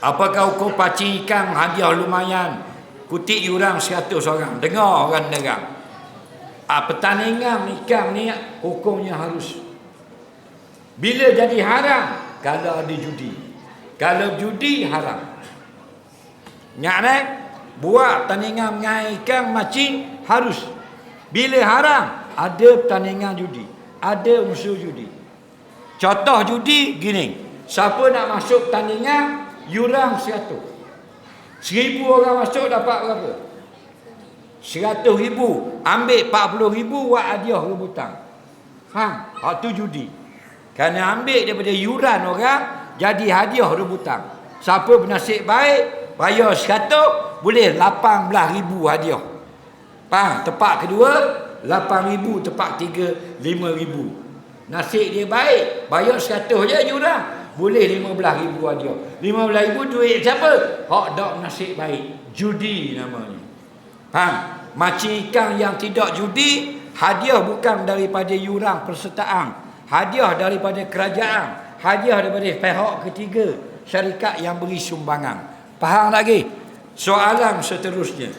Apakah hukum pacing ikan hadiah lumayan? Kutik yuran 100 orang. Dengar orang dengar. Ah, pertandingan ikan ni hukumnya harus. Bila jadi haram? Kalau ada judi. Kalau judi haram. Nyak ni? Buat pertandingan dengan ikan macing harus. Bila haram? Ada pertandingan judi. Ada unsur judi. Contoh judi gini. Siapa nak masuk pertandingan yuran 100. Seribu orang masuk dapat berapa? Seratus ribu. Ambil 40 ribu buat hadiah rebutan. Faham? Hak tu judi. Kerana ambil daripada yuran orang jadi hadiah rebutan. Siapa bernasib baik bayar 100 boleh 18 ribu hadiah. Faham? Tempat kedua 8 ribu tempat tiga 5 ribu. Nasib dia baik bayar 100 je yuran. Boleh 15 ribu hadiah. 15 ribu duit siapa? Hak dak nasib baik. Judi namanya. Faham? Macam ikan yang tidak judi, hadiah bukan daripada yuran persertaan. Hadiah daripada kerajaan. Hadiah daripada pihak ketiga. Syarikat yang beri sumbangan. Faham lagi? Soalan seterusnya.